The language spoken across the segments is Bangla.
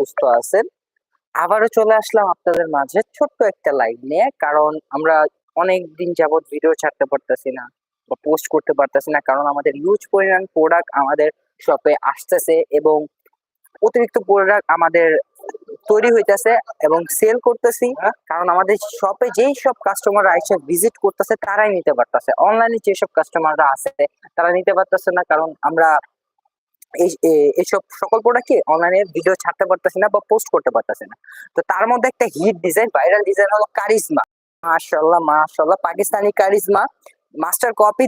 সুস্থ আছেন। আবারও চলে আসলাম আপনাদের মাঝে ছোট্ট একটা লাইভ নিয়ে, কারণ আমরা অনেক দিন যাবত ভিডিও ছাড়তে পারতেছি না বা পোস্ট করতে পারতেছি না, কারণ আমাদের ইউজ পরিমাণ প্রোডাক্ট আমাদের শপে আসতেছে এবং অতিরিক্ত প্রোডাক্ট আমাদের তৈরি হইতেছে এবং সেল করতেছি। কারণ আমাদের শপে যেই সব কাস্টমাররা এসে ভিজিট করতেছে, তারাই নিতে পারতেছে। অনলাইনে যেসব কাস্টমাররা আছে, তারা নিতে পারতেছে না, কারণ আমরা এইসব সকল প্রোডাক্টই অনলাইনে ভিডিও ছাড়তে পারতেছি না বা পোস্ট করতে পারতেছি না। তো তার মধ্যে একটা হিট ডিজাইন ভাইরাল ডিজাইন হলো কারিজমা। মাশাল্লাহ মাশাল্লাহ Pakistani charisma. Master copy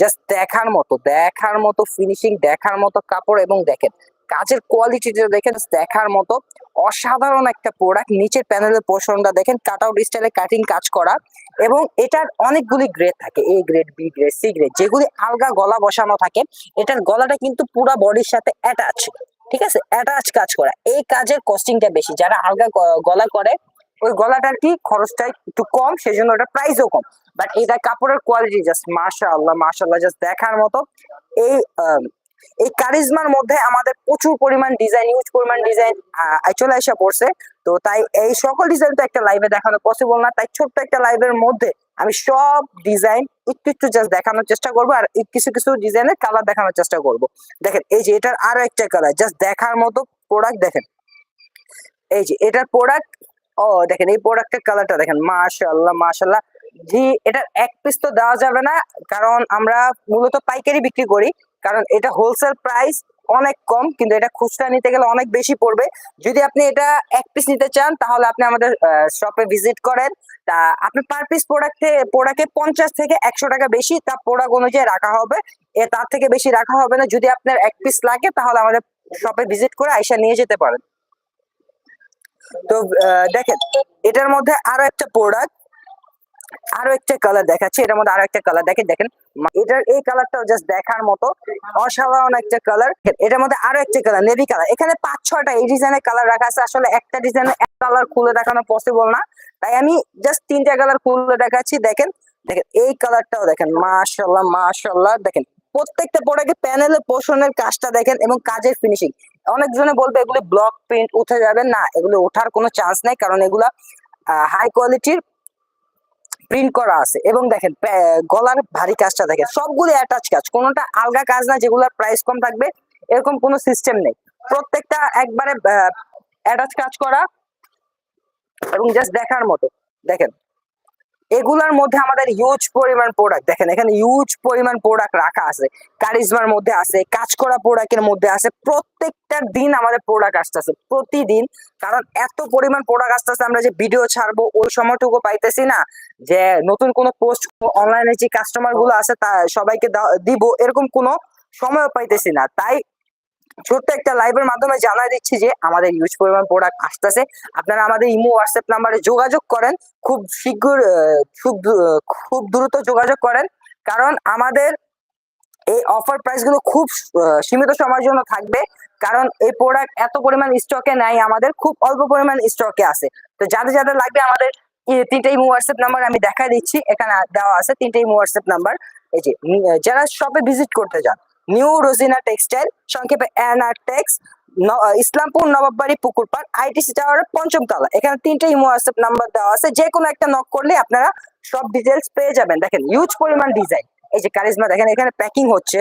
just দেখার মতো দেখার মতো ফিনিশিং দেখার মতো কাপড় এবং দেখেন, কাজের কোয়ালিটিটা দেখেন দেখার মতো। অসাধারণ একটা প্রোডাক্ট নিচের প্যানেলের পোর্শনটা দেখেন কাট আউট স্টাইলে কাটিং কাজ করা এবং এটার অনেকগুলি গ্রেড থাকে A grade B grade C grade যেগুলি আলগা গলা বসানো থাকে, এটার গলাটা কিন্তু পুরো বডির সাথে অ্যাটাচ ঠিক আছে? অ্যাটাচ কাজ করা, এই কাজের কস্টিংটা বেশি, যারা আলগা গলা করে ওই গলাটার কি খরচটা একটু কম, সেজন্য ওটা প্রাইসও কম। বাট এটা কাপড়ের কোয়ালিটি জাস্ট মাশা আল্লাহ মাশাল্লাহ জাস্ট দেখার মতো। এই এই কারিজমার মধ্যে আমাদের প্রচুর পরিমাণ ডিজাইন ইউজ পরিমাণ ডিজাইন চলে এসে পড়ছে। তো তাই এই সকল ডিজাইন তো একটা লাইভে দেখানো পসিবল না। তাই ছোট্ট একটা লাইভের মধ্যে আমি সব ডিজাইন একটু একটু জাস্ট দেখানোর চেষ্টা করব আর কিছু কিছু ডিজাইনের কালার দেখানোর চেষ্টা করব। দেখেন, এই যে এটার আরও একটা কালার জাস্ট দেখার মতো প্রোডাক্ট দেখেন। এই যে এটার প্রোডাক্ট ও, দেখেন এই প্রোডাক্টের কালারটা দেখেন, মাশাআল্লাহ মাশাআল্লাহ। জি, এটার এক পিস তো দেওয়া যাবে না, কারণ আমরা মূলত পাইকারি বিক্রি করি, কারণ এটা হোলসেল প্রাইস অনেক কম, কিন্তু এটা খুচরা নিতে গেলে অনেক বেশি পড়বে। যদি আপনি এটা এক পিস নিতে চান, তাহলে আপনি আমাদের শপে ভিজিট করেন। তা আপনি পার পিস প্রোডাক্টে প্রোডাক্টে পঞ্চাশ থেকে একশো টাকা বেশি, তা প্রোডাক্ট অনুযায়ী রাখা হবে। তার থেকে বেশি রাখা হবে না। যদি আপনার এক পিস লাগে, তাহলে আমাদের শপে ভিজিট করে আইসা নিয়ে যেতে পারেন। তো দেখেন, এটার মধ্যে আরও একটা প্রোডাক্ট আরও একটা কালার দেখাচ্ছি। এটার মধ্যে আরও একটা কালার দেখেন দেখেন এটার, এই কালারটাও জাস্ট দেখার মতো অসাধারণ একটা কালার এটার মধ্যে আরও একটা কালার নেভি কালার এখানে পাঁচ, ছয়টা এই ডিজাইনের কালার রাখা আছে। আসলে একটা ডিজাইনের এক কালার খুলে দেখানো পসিবল না। তাই আমি জাস্ট তিনটা কালার খুলে দেখাচ্ছি। দেখেন দেখেন, এই কালারটাও দেখেন। মাশাল্লাহ মাশাল্লাহ দেখেন, প্রত্যেকটা প্রোডাক্টে প্যানেলের পোষণের কাজটা দেখেন এবং কাজের ফিনিশিং অনেকজনে বলবে, এগুলো ব্লক প্রিন্ট উঠে যাবে। না, এগুলো ওঠার কোনো চান্স নাই, কারণ এগুলা হাই কোয়ালিটির প্রিন্ট করা আছে। এবং দেখেন গলার ভারী কাজটা দেখেন, সবগুলো অ্যাটাচ কাজ, কোনোটা আলগা কাজ না, যেগুলোর প্রাইস কম থাকবে, এরকম কোনো সিস্টেম নেই। প্রত্যেকটা একবারে অ্যাটাচ কাজ করা, এবং জাস্ট দেখার মতো। দেখেন এগুলার মধ্যে আমাদের ইউজ পরিমাণ প্রোডাক্ট দেখেন, এখানে ইউজ পরিমাণ প্রোডাক্ট রাখা আছে। কারিজমার মধ্যে আছে, কাজ করা প্রোডাক্টের মধ্যে আছে। প্রত্যেকটা দিন আমাদের প্রোডাক্ট আসতেছে, প্রতিদিন। কারণ এত পরিমাণ প্রোডাক্ট আসতেছে, আমরা যে ভিডিও ছাড়বো, ওই সময়টুকু পাইতেছি না যে নতুন কোনো পোস্ট অনলাইনে যে কাস্টমারগুলো আছে, তা সবাইকে দিব, এরকম কোনো সময় পাইতেছি না। তাই ছোট্ট একটা লাইভের মাধ্যমে জানাই দিচ্ছি যে আমাদের ইউজ পরিমাণ প্রোডাক্ট আসতেছে। আপনারা আমাদের ইমো হোয়াটসঅ্যাপ নাম্বারে যোগাযোগ করেন। খুব শীঘ্র খুব খুব দ্রুত যোগাযোগ করেন। কারণ আমাদের এই অফার প্রাইসগুলো খুব সীমিত সময়ের জন্য থাকবে। কারণ এই প্রোডাক্ট এত পরিমাণ স্টকে নাই, আমাদের খুব অল্প পরিমাণ স্টকে আছে। তো যাদের যাদের লাগবে আমাদের তিনটে ইমো হোয়াটসঅ্যাপ নাম্বার আমি দেখাই দিচ্ছি। এখানে দেওয়া আছে তিনটে ইমো হোয়াটসঅ্যাপ নাম্বার এই যে যারা শপে ভিজিট করতে যান নিউ রোজিনা টেক্সটাইল, সংক্ষেপে N R tex Islampur, Nawabbari পাড় আইটিসি টাওয়ারের পঞ্চম তলা। এখানে তিনটে ইমো হোয়াটসঅ্যাপ নাম্বার দেওয়া আছে। যে কোনো একটা নক করলে আপনারা সব ডিটেলস পেয়ে যাবেন। দেখেন ইউজ পরিমাণ ডিজাইন এই যে কারিজমা দেখেন, এখানে প্যাকিং হচ্ছে।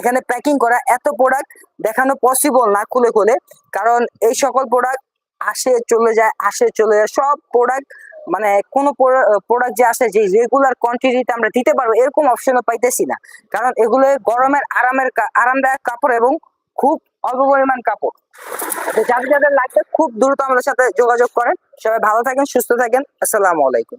এখানে প্যাকিং করা এত প্রোডাক্ট দেখানো পসিবল না খুলে খুলে। কারণ এই সকল প্রোডাক্ট আসে, চলে যায়, আসে, চলে যায়, সব প্রোডাক্ট মানে কোনো প্রোডাক্ট যে আসে যে রেগুলার কোয়ান্টিটিতে আমরা দিতে পারব, এরকম অপশনও পাইতেছি না। কারণ এগুলো গরমের আরামের আরামদায়ক কাপড় এবং খুব অল্প পরিমাণ কাপড়। যাদের যাদের লাগবে, খুব দ্রুত আমাদের সাথে যোগাযোগ করেন। সবাই ভালো থাকেন, সুস্থ থাকেন। আসসালামু আলাইকুম।